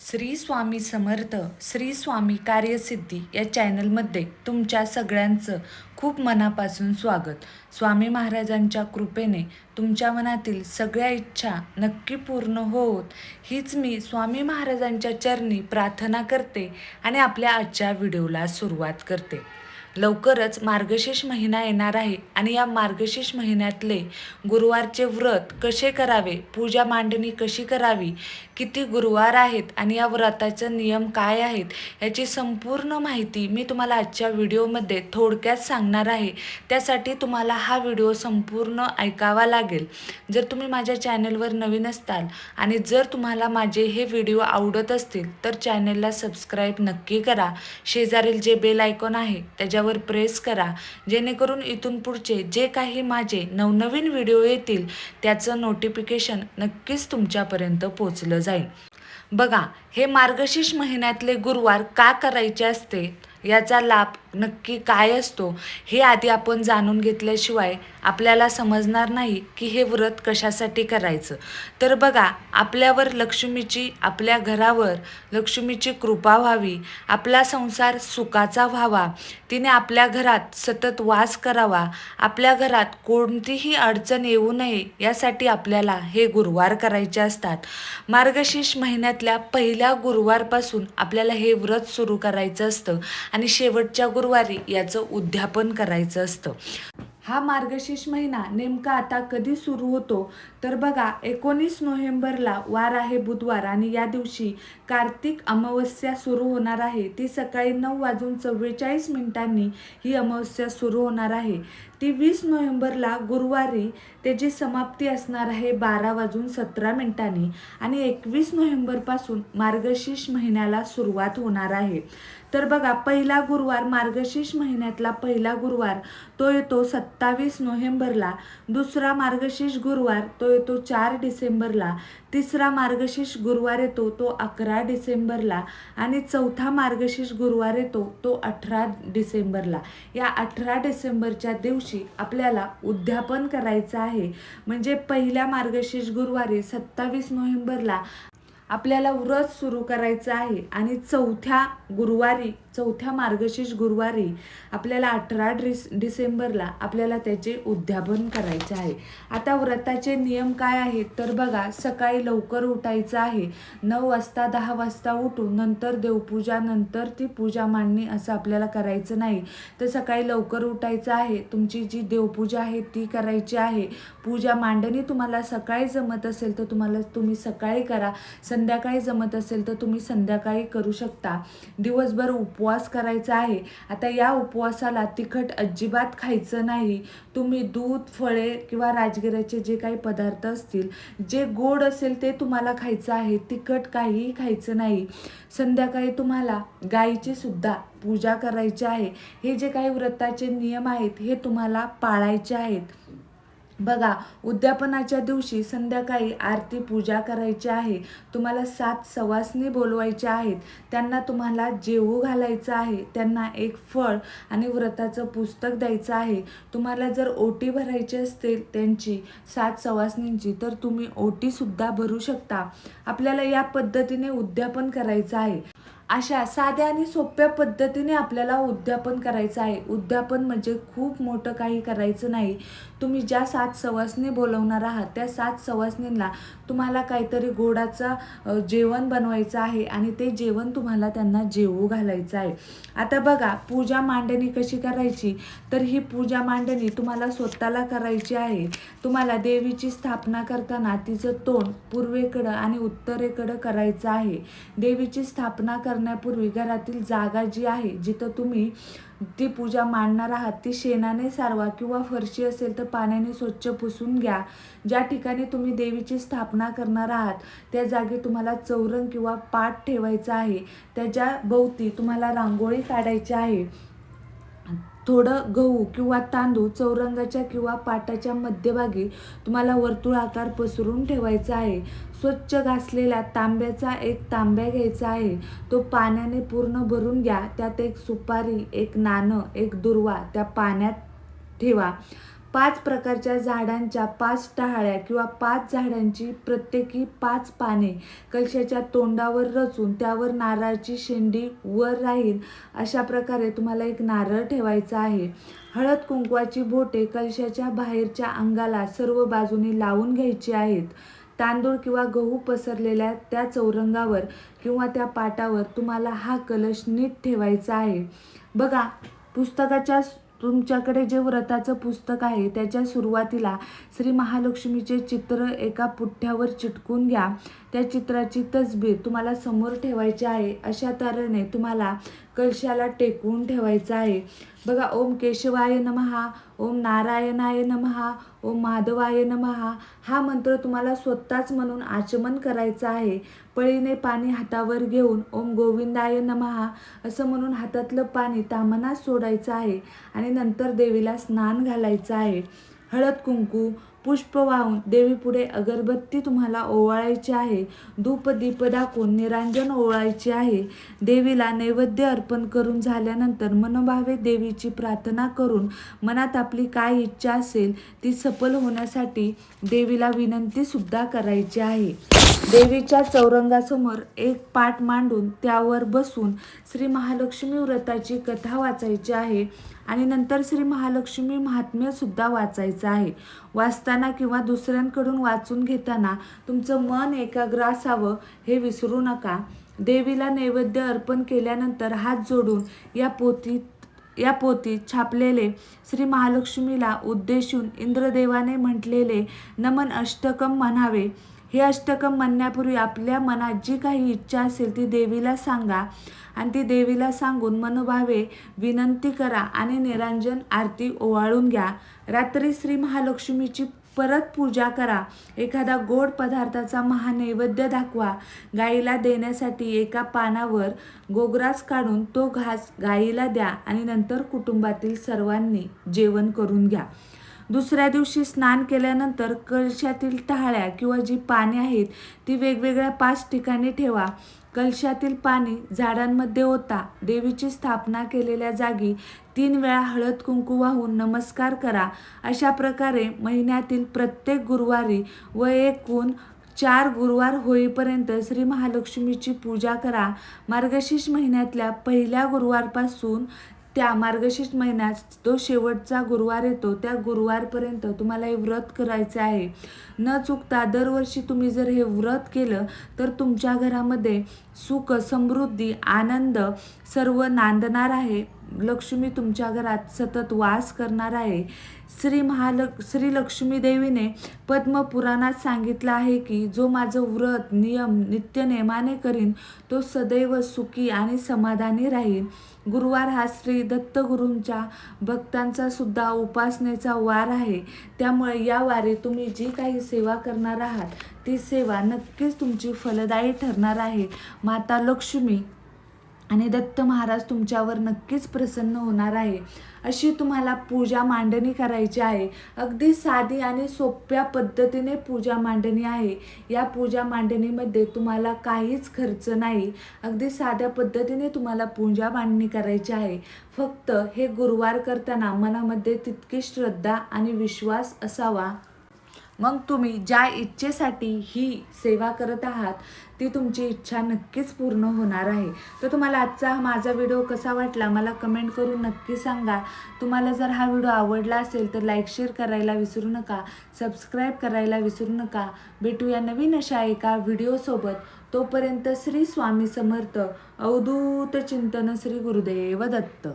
श्री स्वामी समर्थ श्री स्वामी कार्यसिद्धी या चॅनलमध्ये तुमच्या सगळ्यांचं खूप मनापासून स्वागत. स्वामी महाराजांच्या कृपेने तुमच्या मनातील सगळ्या इच्छा नक्की पूर्ण होत. हीच मी स्वामी महाराजांच्या चरणी प्रार्थना करते आणि आपल्या आजच्या व्हिडिओला सुरुवात करते. लवकरच मार्गशीर्ष महिना येणार आहे आणि या मार्गशीर्ष महिन्यातले गुरुवारचे व्रत कसे करावे? पूजा मांडणी कशी करावी? किती गुरुवार आहेत आणि या व्रताचं नियम काय आहेत? याची संपूर्ण माहिती मी तुम्हाला आजच्या व्हिडिओमध्ये थोडक्यात सांगणार आहे. त्यासाठी तुम्हाला हा व्हिडिओ संपूर्ण ऐकावा लागेल. जर तुम्ही माझ्या चॅनलवर नवीन असताल आणि जर तुम्हाला माझे हे व्हिडिओ आवडत असतील तर चॅनलला सबस्क्राईब नक्की करा. शेजारील जे बेल आयकॉन आहे त्याच्यावर प्रेस करा. जेणेकरून इथून पुढचे जे काही माझे नवनवीन व्हिडिओ येतील त्याचं नोटिफिकेशन नक्कीच तुमच्यापर्यंत पोचलं जाईल. बघा हे मार्गशीर्ष महिन्यातले गुरुवार का करायचे असते? याचा लाभ नक्की काय असतो हे आधी आपण जाणून घेतल्याशिवाय आपल्याला समजणार नाही की हे व्रत कशासाठी करायचं. तर बघा आपल्यावर लक्ष्मीची आपल्या घरावर लक्ष्मीची कृपा व्हावी आपला संसार सुखाचा व्हावा तिने आपल्या घरात सतत वास करावा आपल्या घरात कोणतीही अडचण येऊ नये यासाठी आपल्याला हे गुरुवार करायचे असतात. मार्गशीर्ष महिन्यातल्या पहिल्या गुरुवारपासून आपल्याला हे व्रत सुरू करायचं असतं. आणि शेवटच्या गुरुवारी याचं उद्यापन करायचं असतं. हा मार्गशीर्ष महिना नेमका आता कधी सुरू होतो? तर बघा एकोणीस नोव्हेंबरला वार आहे बुधवार आणि या दिवशी कार्तिक अमावस्या सुरू होणार आहे. ती सकाळी नऊ वाजून चव्वेचाळीस मिनिटांनी ही अमावस्या सुरू होणार आहे. ती वीस नोव्हेंबरला गुरुवारी त्याची समाप्ती असणार आहे बारा वाजून सतरा मिनिटांनी आणि एकवीस नोव्हेंबरपासून मार्गशीर्ष महिन्याला सुरुवात होणार आहे. तर बघा पहिला गुरुवार मार्गशीर्ष महिन्यातला पहिला गुरुवार तो येतो सत्तावीस नोव्हेंबरला. दुसरा मार्गशीर्ष गुरुवार तो येतो चार डिसेंबरला. तिसरा मार्गशीर्ष गुरुवार येतो तो अकरा डिसेंबरला. आणि चौथा मार्गशीर्ष गुरुवार येतो तो अठरा डिसेंबरला. या अठरा डिसेंबरच्या दिवशी आपल्याला उद्यापन करायचं आहे. म्हणजे पहिल्या मार्गशीर्ष गुरुवारी सत्तावीस नोव्हेंबरला आपल्याला व्रत सुरू करायचं आहे आणि चौथ्या गुरुवारी चौथ्या मार्गशीर्ष गुरुवारी आपल्याला अठरा डिस डिसेंबरला आपल्याला त्याचे उद्यापन करायचे आहे. आता व्रताचे नियम काय आहेत? तर बघा सकाळी लवकर उठायचं आहे. नऊ वाजता दहा वाजता उठून नंतर देवपूजा नंतर ती पूजा मांडणी असं आपल्याला करायचं नाही. तर सकाळी लवकर उठायचं आहे. तुमची जी देवपूजा आहे ती करायची आहे. पूजा मांडणी तुम्हाला सकाळी जमत असेल तर तुम्हाला तुम्ही सकाळी करा. संध्याकाळी जमत असेल तर तुम्ही संध्याकाळी करू शकता. दिवसभर उपवास करायचा आहे. आता या उपवासाला तिखट अजिबात खायचं नाही. तुम्ही दूध फळे किंवा राजगिऱ्याचे जे काही पदार्थ असतील जे गोड असेल ते तुम्हाला खायचं आहे. तिखट काहीही खायचं नाही. संध्याकाळी तुम्हाला गाईची सुद्धा पूजा करायची आहे. हे जे काही व्रताचे नियम आहेत हे तुम्हाला पाळायचे आहेत. बघा उद्यापनाच्या दिवशी संध्याकाळी आरती पूजा करायची आहे. तुम्हाला सात सवासनी बोलवायच्या आहेत. त्यांना तुम्हाला जेवू घालायचं आहे. त्यांना एक फळ आणि व्रताचं पुस्तक द्यायचं आहे. तुम्हाला जर ओटी भरायची असतील त्यांची सात सवासनींची तर तुम्ही ओटीसुद्धा भरू शकता. आपल्याला या पद्धतीने उद्यापन करायचं आहे. अशा साध्या आणि सोप्या पद्धतीने आपल्याला उद्यापन करायचं आहे. उद्यापन म्हणजे खूप मोठं काही करायचं नाही. तुम्ही ज्या सात सवासनी बोलवणार आहात त्या सात सवासनींना तुम्हाला काहीतरी गोडाचं जेवण बनवायचं आहे आणि ते जेवण तुम्हाला त्यांना जेवू घालायचं आहे. आता बघा पूजा मांडणी कशी करायची? तर ही पूजा मांडणी तुम्हाला स्वतःला करायची आहे. तुम्हाला देवीची स्थापना करताना तिचं तोंड पूर्वेकडं आणि उत्तरेकडं करायचं आहे. देवीची स्थापना करण्यापूर्वी घरातील जागा जी आहे जिथं तुम्ही ती पूजा मांडणार आहात ती शेणाने सारवा किंवा फरशी असेल तर पाण्याने स्वच्छ पुसून घ्या. ज्या ठिकाणी तुम्ही देवीची स्थापना करणार आहात त्या जागी तुम्हाला चौरंग किंवा पाठ ठेवायचा आहे. त्याच्या भोवती तुम्हाला रांगोळी काढायची आहे. थोडं गहू किंवा तांदूळ चौरंगाच्या किंवा पाटाच्या मध्यभागी तुम्हाला वर्तुळ आकार पसरून ठेवायचा आहे. स्वच्छ घासलेला तांब्याचा एक तांब्या घ्यायचा आहे. तो पाण्याने पूर्ण भरून घ्या. त्यात एक सुपारी एक नाणं एक दुर्वा त्या पाण्यात ठेवा. पाच प्रकारच्या झाडांच्या पाच टहाळ्या किंवा पाच झाडांची प्रत्येकी पाच पाने कलशाच्या तोंडावर रचून त्यावर नारळाची शेंडी वर राहील अशा प्रकारे तुम्हाला एक नारळ ठेवायचा आहे. हळद कुंकवाची बोटे कलशाच्या बाहेरच्या अंगाला सर्व बाजूने लावून घ्यायची आहेत. तांदूळ किंवा गहू पसरलेल्या त्या चौरंगावर किंवा त्या पाटावर तुम्हाला हा कलश नीट ठेवायचा आहे. बघा पुस्तकाच्या तुमच्याकडे जे व्रताचं पुस्तक आहे त्याच्या सुरुवातीला श्री महालक्ष्मीचे चित्र एका पुठ्ठ्यावर चिटकून घ्या. त्या चित्राची तसबीर तुम्हाला समोर ठेवायची आहे. अशा तऱ्हेने तुम्हाला कलशाला टेकवून ठेवायचं आहे. बघा ओम केशवाय नमहा ओम नारायणाय नमहा ओम माधवाय नमहा हा मंत्र तुम्हाला स्वतःच म्हणून आचमन करायचा आहे. पळीने पाणी हातावर घेऊन ओम गोविंदाय नमहा असं म्हणून हातातलं पाणी तामनात सोडायचं आहे आणि नंतर देवीला स्नान घालायचं आहे. हळद कुंकू पुष्प वाहून देवीपुढे अगरबत्ती तुम्हाला ओवाळायची आहे. धूप दीप दाखवून निरांजन ओवाळायची आहे. देवीला नैवेद्य अर्पण करून झाल्यानंतर मनोभावे देवीची प्रार्थना करून मनात आपली काय इच्छा असेल ती सफल होण्यासाठी देवीला विनंती सुद्धा करायची आहे. देवीच्या चौरंगासमोर एक पाठ मांडून त्यावर बसून श्री महालक्ष्मी व्रताची कथा वाचायची आहे. आणि नंतर श्री महालक्ष्मी महात्म्यसुद्धा वाचायचं आहे. वाचताना किंवा दुसऱ्यांकडून वाचून घेताना तुमचं मन एकाग्र असावं हे विसरू नका. देवीला नैवेद्य अर्पण केल्यानंतर हात जोडून या पोतीत या पोती छापलेले श्री महालक्ष्मीला उद्देशून इंद्रदेवाने म्हटलेले नमन अष्टकम म्हणावे. हे अष्टकम म्हणण्यापूर्वी आपल्या मनात जी काही इच्छा असेल ती देवीला सांगा. आणि ती देवीला सांगून मनोभावे विनंती करा आणि निरांजन आरती ओवाळून घ्या. रात्री श्री महालक्ष्मीची परत पूजा करा. एखादा गोड पदार्थाचा महानैवेद्य दाखवा. गाईला देण्यासाठी एका पानावर गोगरास काढून तो घास गाईला द्या आणि नंतर कुटुंबातील सर्वांनी जेवण करून घ्या. दुसऱ्या दिवशी स्नान केल्यानंतर कलशातील टाळ्या किंवा जी पाने आहेत ती वेगवेगळ्या पाच ठिकाणी ठेवा. कलशातील पाणी झाडांमध्ये ओता. देवीची स्थापना केलेल्या जागी तीन वेळा हळद कुंकू वाहून नमस्कार करा. अशा प्रकारे महिन्यातील प्रत्येक गुरुवारी व एकूण चार गुरुवार होईपर्यंत श्री महालक्ष्मीची पूजा करा. मार्गशीर्ष महिन्यातल्या पहिल्या गुरुवारपासून त्या मार्गशीर्ष महिन्यात जो शेवटचा गुरुवार येतो त्या गुरुवारपर्यंत तुम्हाला हे व्रत करायचे आहे. न चुकता दरवर्षी तुम्ही जर हे व्रत केलं तर तुमच्या घरामध्ये सुख समृद्धी आनंद सर्व नांदणार आहे. लक्ष्मी तुमच्या घरात सतत वास करणार आहे. श्री महालक्ष श्री लक्ष्मी देवीने पद्मपुराणात सांगितलं आहे की जो माझं व्रत नियम नित्य नेमाने करीन तो सदैव सुखी आणि समाधानी राहील. गुरुवार हा श्री दत्तगुरूंच्या भक्तांचा सुद्धा उपासनेचा वार आहे. त्यामुळे या वारी तुम्ही जी काही सेवा करणार आहात ती सेवा नक्कीच तुमची फलदायी ठरणार आहे. माता लक्ष्मी आणि दत्त महाराज तुमच्यावर नक्कीच प्रसन्न होणार आहे. अशी तुम्हाला पूजा मांडणी करायची आहे. अगदी साधी आणि सोप्या पद्धतीने पूजा मांडणी आहे. या पूजा मांडणीमध्ये तुम्हाला काहीच खर्च नाही. अगदी साध्या पद्धतीने तुम्हाला पूजा मांडणी करायची आहे. फक्त हे गुरुवार करताना मनामध्ये तितकी श्रद्धा आणि विश्वास असावा. मग तुम्ही ज्या इच्छेसाठी ही सेवा करत आहात ती तुमची इच्छा नक्कीच पूर्ण होणार आहे. तर तुम्हाला आजचा हा माझा व्हिडिओ कसा वाटला मला कमेंट करून नक्की सांगा. तुम्हाला जर हा व्हिडिओ आवडला असेल तर लाईक शेअर करायला विसरू नका. सबस्क्राईब करायला विसरू नका. भेटूया नवीन अशा एका व्हिडिओसोबत तोपर्यंत श्री स्वामी समर्थ. अवधूत चिंतन श्री गुरुदेव दत्त.